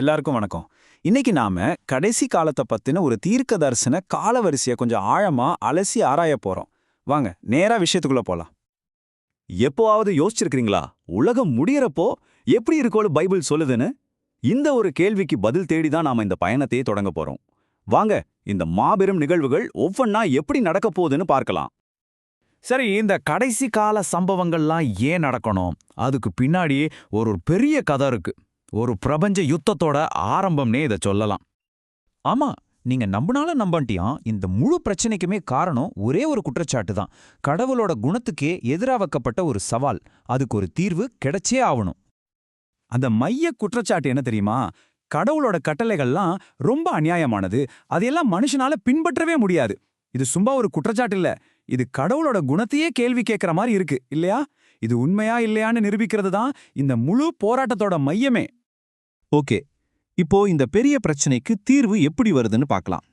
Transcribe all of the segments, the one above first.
எல்லாருக்கும் வணக்கம். இன்னைக்கு நாம கடைசி காலத்தை பத்தின ஒரு தீர்க்க தரிசன காலவரிசையை கொஞ்சம் ஆழமா அலசி ஆராய போறோம். வாங்க நேரா விஷயத்துக்குள்ள போலாம். எப்போவாவது யோசிச்சிருக்கீங்களா உலகம் முடியறப்போ எப்படி இருக்கோன்னு பைபிள் சொல்லுதுன்னு? இந்த ஒரு கேள்விக்கு பதில் தேடி தான் நாம இந்த பயணத்தையே தொடங்க போறோம். வாங்க இந்த மாபெரும் நிகழ்வுகள் ஒவ்வொன்னா எப்படி நடக்க போகுதுன்னு பார்க்கலாம். சரி இந்த கடைசி கால சம்பவங்கள்லாம் ஏன் நடக்கணும்? அதுக்கு பின்னாடி ஒரு பெரிய கதை இருக்கு. ஒரு பிரபஞ்ச யுத்தத்தோட ஆரம்பம்னே இதை சொல்லலாம். ஆமா நீங்க நம்பினால நம்பண்டியாம் இந்த முழு பிரச்சனைக்குமே காரணம் ஒரே ஒரு குற்றச்சாட்டு தான். கடவுளோட குணத்துக்கே எதிராக வைக்கப்பட்ட ஒரு சவால். அதுக்கு ஒரு தீர்வு கிடைச்சே ஆகணும். அந்த மைய குற்றச்சாட்டு என்ன தெரியுமா? கடவுளோட கட்டளைகள்லாம் ரொம்ப அநியாயமானது. அதையெல்லாம் மனுஷனால பின்பற்றவே முடியாது. இது சும்மா ஒரு குற்றச்சாட்டு இல்ல. இது கடவுளோட குணத்தையே கேள்வி கேட்கற மாதிரி இருக்கு. இல்லையா? இது உண்மையா இல்லையான்னு நிரூபிக்கிறது தான் இந்த முழு போராட்டத்தோட மையமே. ஓகே. இப்போ இந்த பெரிய பிரச்சனைக்கு தீர்வு எப்படி வருதுன்னு பார்க்கலாம்.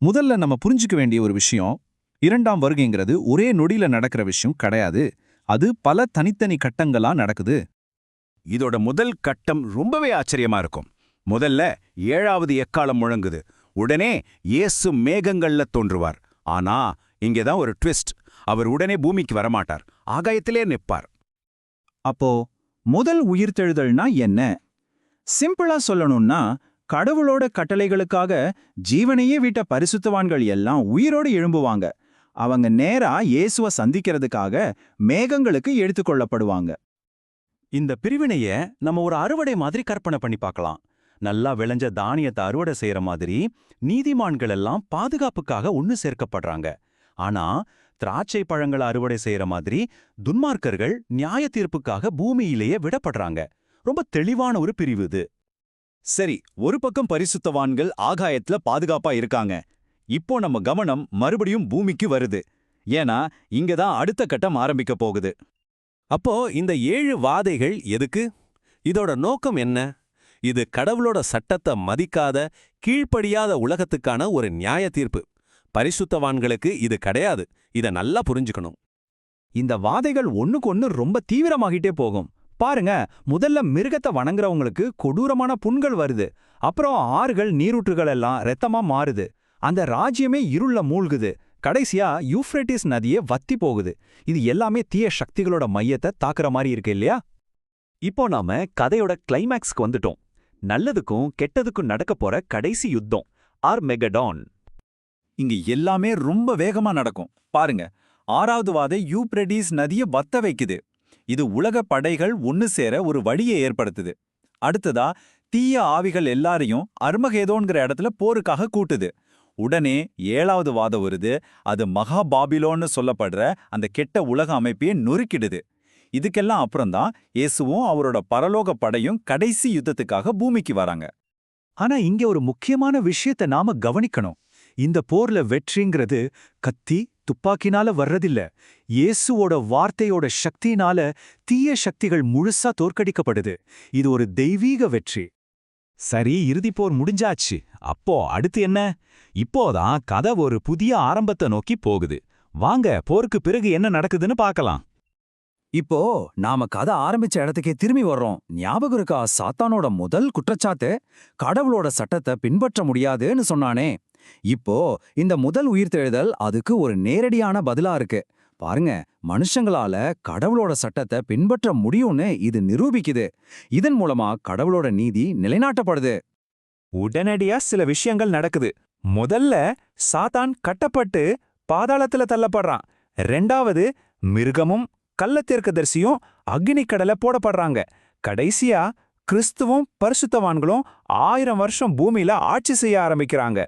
முதல்ல நம்ம புரிஞ்சுக்க வேண்டிய ஒரு விஷயம் இரண்டாம் வருகைங்கிறது ஒரே நொடியில நடக்கிற விஷயம் கிடையாது. அது பல தனித்தனி கட்டங்களா நடக்குது. இதோட முதல் கட்டம் ரொம்பவே ஆச்சரியமா இருக்கும். முதல்ல ஏழாவது எக்காலம் முழங்குது. உடனே இயேசு மேகங்கள்ல தோன்றுவார். ஆனா இங்கதான் ஒரு ட்விஸ்ட். அவர் உடனே பூமிக்கு வரமாட்டார். ஆகாயத்திலே நிற்பார். அப்போ முதல் உயிர்த்தெழுதல்னா என்ன? சிம்பிளா சொல்லணும்னா கடவுளோட கட்டளைகளுக்காக ஜீவனையே விட்ட பரிசுத்தவான்கள் எல்லாம் உயிரோடு எழும்புவாங்க. அவங்க நேரா இயேசுவ சந்திக்கிறதுக்காக மேகங்களுக்கு எடுத்துக்கொள்ளப்படுவாங்க இந்த பிரிவினைய நம்ம ஒரு அறுவடை மாதிரி கற்பனை பண்ணி பார்க்கலாம். நல்லா விளைஞ்ச தானியத்தை அறுவடை செய்யற மாதிரி நீதிமான்கள் எல்லாம் பாதுகாப்புக்காக ஒன்னு சேர்க்கப்படுறாங்க. ஆனா திராட்சை பழங்களை அறுவடை செய்யற மாதிரி துன்மார்க்கர்கள் நியாய தீர்ப்புக்காக பூமியிலேயே விடப்படுறாங்க. ரொம்ப தெளிவான ஒரு பிரிவு இது. சரி ஒரு பக்கம் பரிசுத்தவான்கள் ஆகாயத்துல பாதுகாப்பா இருக்காங்க. இப்போ நம்ம கவனம் மறுபடியும் பூமிக்கு வருது. ஏன்னா இங்க தான் அடுத்த கட்டம் ஆரம்பிக்க போகுது. அப்போ இந்த ஏழு வாதைகள் எதுக்கு? இதோட நோக்கம் என்ன? இது கடவுளோட சட்டத்தை மதிக்காத கீழ்ப்படியாத உலகத்துக்கான ஒரு நியாய தீர்ப்பு. பரிசுத்தவான்களுக்கு இது கிடையாது. இத நல்லா புரிஞ்சுக்கணும். இந்த வாதைகள் ஒண்ணுக்கு ஒன்று ரொம்ப தீவிரமாகிட்டே போகும். பாருங்க முதல்ல மிருகத்தை வணங்குறவங்களுக்கு கொடூரமான புண்கள் வருது. அப்புறம் ஆறுகள் நீரூற்றுகள் எல்லாம் ரத்தமா மாறுது. அந்த ராஜ்யமே இருள மூழ்குது. கடைசியா யூஃப்ரட்டிஸ் நதியே வத்தி போகுது. இது எல்லாமே தீய சக்திகளோட மையத்தை தாக்குற மாதிரி இருக்கு இல்லையா? இப்போ நாம கதையோட கிளைமேக்ஸ்க்கு வந்துட்டோம். நல்லதுக்கும் கெட்டதுக்கும் நடக்க போற கடைசி யுத்தம் ஆர் மெகடான் இங்க எல்லாமே ரொம்ப வேகமா நடக்கும். பாருங்க ஆறாவது வாதை யூப்ரடிஸ் நதிய வத்த வைக்குது. இது உலக படைகள் ஒன்னு சேர ஒரு வழியை ஏற்படுத்துது. அடுத்ததா தீய ஆவிகள் எல்லாரையும் அர்மகேதோன்கிற இடத்துல போருக்காக கூட்டுது. உடனே ஏழாவது வாதம் வருது. அது மகா பாபிலோன்னு சொல்லப்படுற அந்த கெட்ட உலக அமைப்பையே நொறுக்கிடுது. இதுக்கெல்லாம் அப்புறம்தான் இயேசுவும் அவரோட பரலோக படையும் கடைசி யுத்தத்துக்காக பூமிக்கு வராங்க. ஆனா இங்க ஒரு முக்கியமான விஷயத்த நாம கவனிக்கணும். இந்த போர்ல வெற்றிங்கிறது கத்தி துப்பாக்கினால வர்றதில்ல. இயேசுவோட வார்த்தையோட சக்தியினால தீய சக்திகள் முழுசா தோற்கடிக்கப்படுது. இது ஒரு தெய்வீக வெற்றி. சரி இறுதி போர் முடிஞ்சாச்சு. அப்போ அடுத்து என்ன? இப்போதான் கதை ஒரு புதிய ஆரம்பத்தை நோக்கி போகுது. வாங்க போருக்கு பிறகு என்ன நடக்குதுன்னு பார்க்கலாம். இப்போ நாம கதை ஆரம்பிச்ச இடத்துக்கே திரும்பி வர்றோம். ஞாபகம் இருக்கா? சாத்தானோட முதல் குற்றச்சாட்டு கடவுளோட சட்டத்தை பின்பற்ற முடியாதுன்னு சொன்னானே. இப்போ இந்த முதல் உயிர்த்தெழுதல் அதுக்கு ஒரு நேரடியான பதிலா இருக்கு. பாருங்க மனுஷங்களால கடவுளோட சட்டத்தை பின்பற்ற முடியும்னு இது நிரூபிக்குது. இதன் மூலமா கடவுளோட நீதி நிலைநாட்டப்படுது. உடனடியா சில விஷயங்கள் நடக்குது. முதல்ல சாத்தான் கட்டப்பட்டு பாதாளத்துல தள்ளப்படுறான். ரெண்டாவது மிருகமும் கள்ளத்தீர்க்கதரிசியும் அக்னி கடல போடப்படுறாங்க. கடைசியா கிறிஸ்துவும் பரிசுத்தவான்களும் ஆயிரம் வருஷம் பூமியில ஆட்சி செய்ய ஆரம்பிக்கிறாங்க.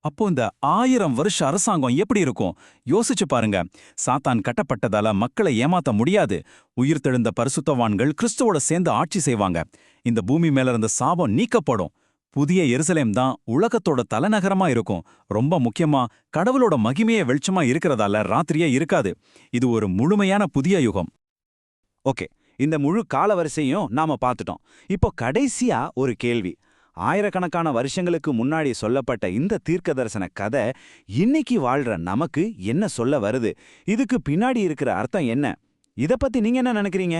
அப்போ இந்த ஆயிரம் வருஷ அரசாங்கம் எப்படி இருக்கும்? யோசிச்சு பாருங்க. சாத்தான் கட்டப்பட்டதால மக்களை ஏமாத்த முடியாது. உயிர்த்தெழுந்த பரிசுத்தவான்கள் கிறிஸ்துவோட சேர்ந்து ஆட்சி செய்வாங்க. இந்த பூமி மேல இருந்த சாபம் நீக்கப்படும். புதிய எருசலேம் தான் உலகத்தோட தலைநகரமா இருக்கும். ரொம்ப முக்கியமா கடவுளோட மகிமைய வெளிச்சமா இருக்கிறதால ராத்திரியே இருக்காது. இது ஒரு முழுமையான புதிய யுகம். ஓகே இந்த முழு காலவரிசையும் நாம பார்த்துட்டோம். இப்போ கடைசியா ஒரு கேள்வி. ஆயிரக்கணக்கான வருஷங்களுக்கு முன்னாடி சொல்லப்பட்ட இந்த தீர்க்க தரிசன கதை இன்னைக்கு வாழ்ற நமக்கு என்ன சொல்ல வருது? இதுக்கு பின்னாடி இருக்கிற அர்த்தம் என்ன? இத பத்தி நீங்க என்ன நினைக்கிறீங்க?